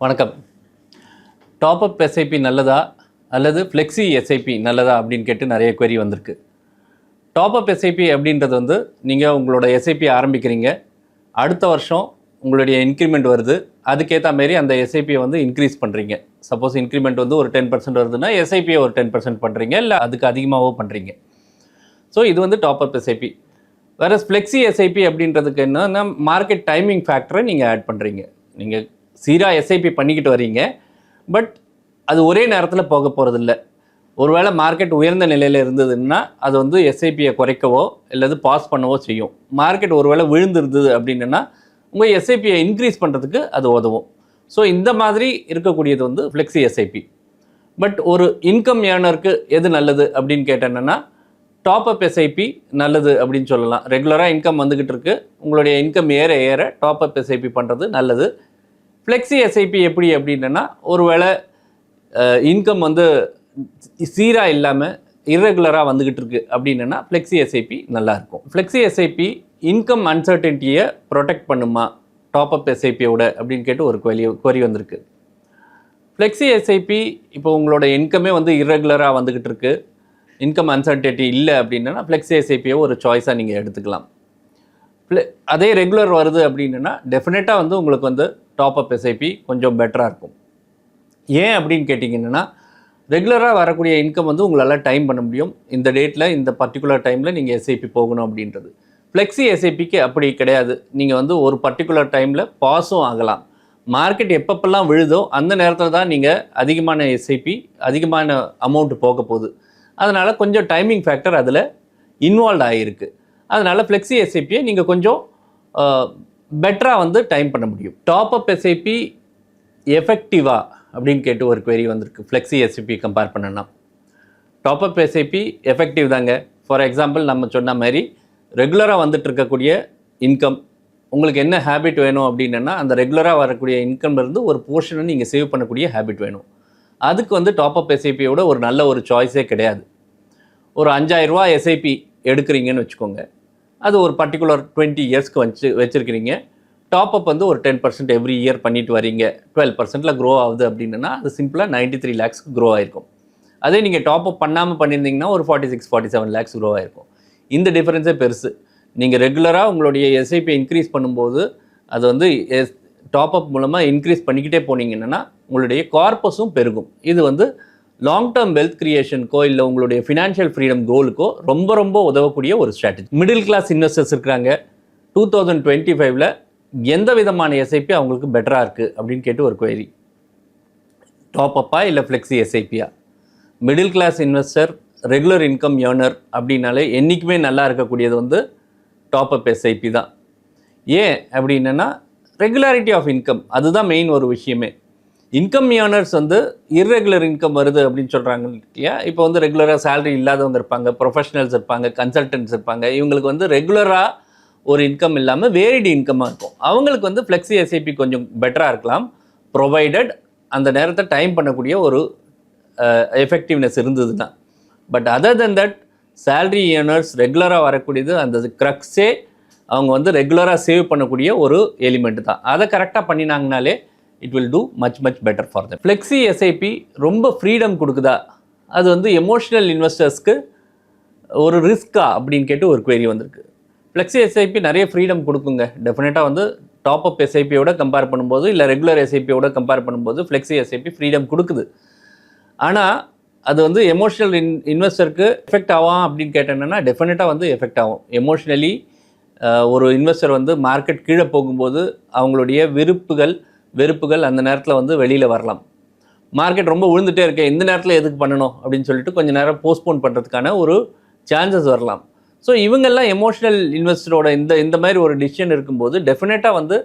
வணக்கம். Top up SIP நல்லதா? அல்லது ஃப்ளெக்ஸி எஸ்ஐபி நல்லதா? அப்படின்னு கேட்டு நிறைய கொரி வந்திருக்கு. டாப் அப் எஸ்ஐபி அப்படின்றது வந்து நீங்கள் உங்களோட எஸ்ஐபி ஆரம்பிக்கிறீங்க. அடுத்த வருஷம் உங்களுடைய இன்க்ரிமெண்ட் வருது. அதுக்கேற்ற மாரி அந்த எஸ்ஐபியை வந்து இன்க்ரீஸ் பண்ணுறீங்க சப்போஸ் இன்க்ரிமெண்ட் வந்து ஒரு டென் பர்சன்ட் வருதுன்னா எஸ்ஐபியை ஒரு டென் பர்சன்ட் பண்ணுறீங்க இல்லை அதுக்கு அதிகமாகவோ பண்ணுறீங்க ஸோ இது வந்து டாப் அப் எஸ்ஐபி வேற ஃப்ளெக்ஸி எஸ்ஐபி அப்படின்றதுக்கு என்னன்னா மார்க்கெட் டைமிங் ஃபேக்டரை நீங்கள் ஆட் பண்ணுறீங்க நீங்கள் சீராக எஸ்ஐபி பண்ணிக்கிட்டு வரீங்க பட் அது ஒரே நேரத்தில் போக போகிறதில்ல ஒருவேளை மார்க்கெட் உயர்ந்த நிலையில் இருந்ததுன்னா அது வந்து எஸ்ஐபியை குறைக்கவோ அல்லது பாஸ் பண்ணவோ செய்யும். மார்க்கெட் ஒருவேளை விழுந்திருந்தது அப்படின்னா உங்கள் எஸ்ஐபியை இன்க்ரீஸ் பண்ணுறதுக்கு அது உதவும். ஸோ இந்த மாதிரி இருக்கக்கூடியது வந்து ஃப்ளெக்ஸி எஸ்ஐபி பட் ஒரு இன்கம் ஏர்னருக்கு எது நல்லது அப்படின்னு கேட்டேன்னா டாப் அப் எஸ்ஐபி நல்லது அப்படின்னு சொல்லலாம். ரெகுலராக இன்கம் வந்துக்கிட்டு இருக்குது உங்களுடைய இன்கம் ஏற ஏற டாப் அப் எஸ்ஐபி பண்ணுறது நல்லது. ஃப்ளெக்ஸி எஸ்ஐபி எப்படி அப்படின்னா ஒருவேளை இன்கம் வந்து சீராக இல்லாமல் இர்ரெகுலராக வந்துக்கிட்டு இருக்குது அப்படின்னா ஃப்ளெக்ஸி எஸ்ஐபி நல்லாயிருக்கும் ஃப்ளெக்ஸி எஸ்ஐபி இன்கம் அன்சர்டன்ட்டியை ப்ரொடெக்ட் பண்ணுமா? டாப் அப் எஸ்ஐபியோட அப்படின்னு கேட்டு ஒரு கொலி கொரி வந்திருக்கு. ஃப்ளெக்ஸி எஸ்ஐபி இப்போ உங்களோட இன்கமே வந்து இர்ரெகுலராக வந்துக்கிட்டு இருக்குது இன்கம் அன்சர்டன்ட்டி இல்லை அப்படின்னா ஃப்ளெக்ஸி எஸ்ஐபியை ஒரு சாய்ஸாக நீங்கள் எடுத்துக்கலாம். அதே ரெகுலர் வருது அப்படின்னா டெஃபினட்டாக வந்து உங்களுக்கு வந்து டாப் அப் எஸ்ஐபி கொஞ்சம் பெட்டராக இருக்கும். ஏன் அப்படின்னு கேட்டிங்கன்னா ரெகுலராக வரக்கூடிய இன்கம் வந்து உங்களால் டைம் பண்ண முடியும். இந்த டேட்டில் இந்த பர்டிகுலர் டைமில் நீங்கள் எஸ்ஐபி போகணும் அப்படின்றது. ஃப்ளெக்ஸி எஸ்ஐபிக்கு அப்படி கிடையாது. நீங்கள் வந்து ஒரு பர்டிகுலர் டைமில் பாஸும் ஆகலாம். மார்க்கெட் எப்பப்பெல்லாம் விழுதோ அந்த நேரத்தில் தான் நீங்கள் அதிகமான எஸ்ஐபி அதிகமான அமௌண்ட் போக போகுது. அதனால் கொஞ்சம் டைமிங் ஃபேக்டர் அதில் இன்வால்வ் ஆகியிருக்கு அதனால் ஃப்ளெக்ஸி எஸ்ஐபியை நீங்கள் கொஞ்சம் பெட்டராக வந்து டைம் பண்ண முடியும். டாப் அப் எஸ்ஐபி எஃபெக்டிவா அப்படின்னு கேட்டு ஒரு கொரி வந்திருக்கு. ஃப்ளெக்ஸி எஸ்ஐபி கம்பேர் பண்ணனா டாப் அப் எஸ்ஐபி எஃபெக்டிவ் தாங்க. ஃபார் எக்ஸாம்பிள் நம்ம சொன்ன மாதிரி ரெகுலராக வந்துட்டு இருக்கக்கூடிய இன்கம் உங்களுக்கு என்ன ஹேபிட் வேணும் அப்படின்னா அந்த ரெகுலராக வரக்கூடிய இன்கம் இருந்து ஒரு போர்ஷனை நீங்கள் சேவ் பண்ணக்கூடிய ஹேபிட் வேணும். அதுக்கு வந்து டாப் அப் எஸ்ஐபியோட ஒரு நல்ல ஒரு சாய்ஸே கிடையாது. ஒரு அஞ்சாயிரரூவா எஸ்ஐபி எடுக்கிறீங்கன்னு வச்சுக்கோங்க. அது ஒரு பர்டிகுலர் டுவெண்ட்டி இயர்ஸ்க்கு வச்சு வச்சுருக்கிறீங்க. டாப் அப் வந்து ஒரு டென் பர்சன்ட் எவ்ரி இயர் பண்ணிட்டு வரீங்க. டுவெல் பர்சன்ட்டில் க்ரோ ஆகுது அப்படின்னா அது சிம்பிளாக நைன்ட்டி த்ரீ லேக்ஸ்க்கு க்ரோ ஆயிருக்கும். அதே நீங்கள் டாப் அப் பண்ணாமல் பண்ணியிருந்தீங்கன்னா ஒரு forty six forty seven lakhs grow ஆயிருக்கும். இந்த டிஃப்ரென்ஸே பெருசு. நீங்கள் ரெகுலராக உங்களுடைய எஸ்ஐபி இன்க்ரீஸ் பண்ணும்போது அது வந்து எஸ் டாப் அப் மூலமாக இன்க்ரீஸ் பண்ணிக்கிட்டே போனீங்கன்னா உங்களுடைய கார்பஸும் பெருகும். இது வந்து லாங் டேர்ம் வெல்த் கிரியேஷனுக்கோ இல்லை உங்களுடைய ஃபினான்ஷியல் ஃப்ரீடம் கோலுக்கோ ரொம்ப ரொம்ப உதவக்கூடிய ஒரு ஸ்ட்ராட்டஜி மிடில் கிளாஸ் இன்வெஸ்டர்ஸ் இருக்கிறாங்க டூ தௌசண்ட் டுவெண்ட்டி ஃபைவ்ல எந்த விதமான எஸ்ஐபி அவங்களுக்கு பெட்டராக இருக்குது அப்படின்னு கேட்டு ஒரு query. டாப் அப்பா இல்லை flexi எஸ்ஐபியா middle class investor regular income earner அப்படின்னாலே என்றைக்குமே நல்லா இருக்கக்கூடியது வந்து டாப் அப் எஸ்ஐபி தான். ஏன் அப்படின்னா ரெகுலாரிட்டி ஆஃப் இன்கம் அதுதான் மெயின் ஒரு விஷயமே. இன்கம் ஏர்னர்ஸ் வந்து இர்ரெகுலர் இன்கம் வருது அப்படின்னு சொல்கிறாங்க இல்லையா? இப்போ வந்து ரெகுலராக சேலரி இல்லாதவங்க இருப்பாங்க ப்ரொஃபஷனல்ஸ் இருப்பாங்க கன்சல்டன்ட்ஸ் இருப்பாங்க. இவங்களுக்கு வந்து ரெகுலராக ஒரு இன்கம் இல்லாமல் வேரிடு இன்கமாக இருக்கும். அவங்களுக்கு வந்து ஃப்ளெக்ஸி எஸ்ஐபி கொஞ்சம் பெட்டராக இருக்கலாம். ப்ரொவைடட் அந்த நேரத்தை டைம் பண்ணக்கூடிய ஒரு எஃபெக்டிவ்னஸ் இருந்ததுன்னா but other then that salary earners ரெகுலராக வரக்கூடியது அந்த க்ரக்ஸே அவங்க வந்து ரெகுலராக சேவ் பண்ணக்கூடிய ஒரு எலிமெண்ட் தான். அதை கரெக்டாக பண்ணினாங்கனாலே it will do much much better for the flexi SIP ரொம்ப ஃப்ரீடம் கொடுக்குதா? அது வந்து எமோஷ்னல் இன்வெஸ்டர்ஸ்க்கு ஒரு ரிஸ்க்கா அப்படின்னு கேட்டு ஒரு query வந்திருக்கு. ஃப்ளெக்ஸி எஸ்ஐபி நிறைய ஃப்ரீடம் கொடுக்குங்க. டெஃபினட்டாக வந்து டாப் அப் எஸ்ஐபியோட கம்பேர் பண்ணும்போது இல்லை ரெகுலர் எஸ்ஐபியோட கம்பேர் பண்ணும்போது ஃப்ளெக்ஸி எஸ்ஐபி ஃப்ரீடம் கொடுக்குது. ஆனால் அது வந்து எமோஷ்னல் இன் இன்வெஸ்டருக்கு எஃபெக்ட் ஆகும் அப்படின்னு கேட்டேன்னா டெஃபினட்டாக வந்து எஃபெக்ட் ஆகும். எமோஷ்னலி ஒரு இன்வெஸ்டர் வந்து மார்க்கெட் கீழே போகும்போது அவங்களுடைய விருப்புகள் வெறுப்புகள் அந்த நேரத்தில் வந்து வெளியில் வரலாம். மார்க்கெட் ரொம்ப விழுந்துட்டே இருக்கேன் இந்த நேரத்தில் எதுக்கு பண்ணணும் அப்படின்னு சொல்லிட்டு கொஞ்சம் நேரம் போஸ்ட்போன் பண்ணுறதுக்கான ஒரு சான்சஸ் வரலாம். ஸோ இவங்கெல்லாம் எமோஷ்னல் இன்வெஸ்டரோட இந்த இந்த மாதிரி ஒரு டிசிஷன் இருக்கும்போது டெஃபினட்டாக வந்து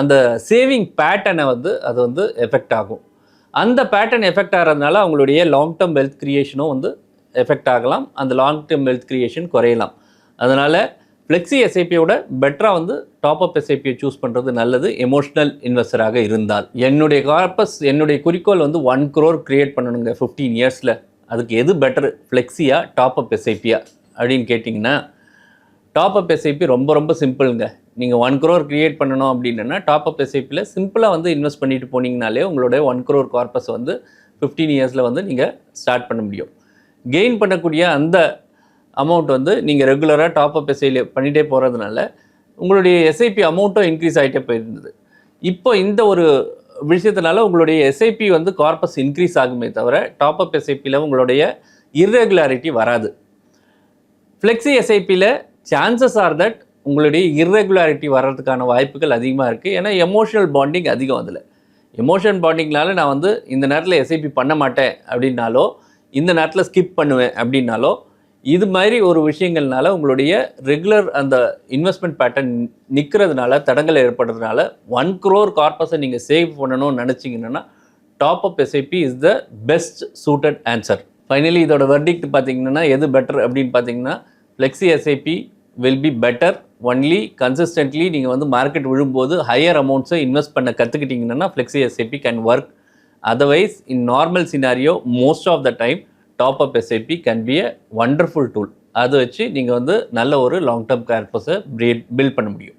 அந்த சேவிங் பேட்டர்னை வந்து அது வந்து எஃபெக்ட் ஆகும். அந்த பேட்டர்ன் எஃபெக்ட் ஆகிறதுனால அவங்களுடைய லாங் டேர்ம் வெல்த் க்ரியேஷனும் வந்து எஃபெக்ட் ஆகலாம். அந்த லாங் டேர்ம் வெல்த் க்ரியேஷன் குறையலாம். அதனால் ஃப்ளெக்ஸி எஸ்ஐபியோட பெட்டராக வந்து டாப் அப் எஸ்ஐபியை சூஸ் பண்ணுறது நல்லது. எமோஷ்னல் இன்வெஸ்டராக இருந்தால். என்னுடைய கார்பஸ் என்னுடைய குறிக்கோள் வந்து ஒன் க்ரோர் கிரியேட் பண்ணணுங்க ஃபிஃப்டீன் இயர்ஸில் அதுக்கு எது பெட்டர் ஃப்ளெக்ஸியா டாப் அப் எஸ்ஐபியா அப்படின்னு கேட்டிங்கன்னா டாப் அப் எஸ்ஐபி ரொம்ப ரொம்ப சிம்பிளுங்க நீங்கள் ஒன் க்ரோர் கிரியேட் பண்ணணும் அப்படின்னா டாப் அப் எஸ்ஐபியில் சிம்பிளாக வந்து இன்வெஸ்ட் பண்ணிட்டு போனீங்கனாலே உங்களுடைய ஒன் க்ரோர் கார்பஸ் வந்து ஃபிஃப்டீன் இயர்ஸில் வந்து நீங்கள் ஸ்டார்ட் பண்ண முடியும். கெயின் பண்ணக்கூடிய அந்த அமௌண்ட் வந்து நீங்கள் ரெகுலராக டாப் அப் எஸ்ஐயில் பண்ணிகிட்டே போகிறதுனால உங்களுடைய எஸ்ஐபி அமௌண்ட்டும் இன்க்ரீஸ் ஆகிட்டே போயிருந்தது. இப்போ இந்த ஒரு விஷயத்தினால உங்களுடைய எஸ்ஐபி வந்து கார்பஸ் இன்க்ரீஸ் ஆகுமே தவிர டாப் அப் எஸ்ஐபியில் உங்களுடைய இர்ரெகுலாரிட்டி வராது. ஃப்ளெக்ஸி எஸ்ஐபியில் சான்சஸ் ஆர் தட் உங்களுடைய இர்ரெகுலாரிட்டி வர்றதுக்கான வாய்ப்புகள் அதிகமாக இருக்குது ஏன்னா எமோஷனல் பாண்டிங் அதிகம் அதில். எமோஷனல் பாண்டிங்னால நான் வந்து இந்த நேரத்தில் எஸ்ஐபி பண்ண மாட்டேன் அப்படின்னாலோ இந்த நேரத்தில் ஸ்கிப் பண்ணுவேன் அப்படின்னாலோ இது மாதிரி ஒரு விஷயங்கள்னால உங்களுடைய ரெகுலர் அந்த இன்வெஸ்ட்மெண்ட் பேட்டர்ன் நிற்கிறதுனால தடங்கள் ஏற்படுறதுனால ஒன் க்ரோர் கார்பஸை நீங்கள் சேவ் பண்ணணும்னு நினச்சிங்கன்னா top up SIP is the best suited answer finally இதோட வெர்டிக்ட் பார்த்தீங்கன்னா எது பெட்டர் அப்படின்னு பார்த்தீங்கன்னா flexi SIP will be better only consistently நீங்கள் வந்து மார்க்கெட் விழும்போது ஹையர் அமௌண்ட்ஸை இன்வெஸ்ட் பண்ண கற்றுக்கிட்டிங்கன்னா flexi SIP can work otherwise in normal scenario most of the time top up SIP can be a wonderful tool அதை வச்சு நீங்கள் வந்து நல்ல ஒரு லாங் டேர்ம் கேர்பஸை பில்ட் பண்ண முடியும்.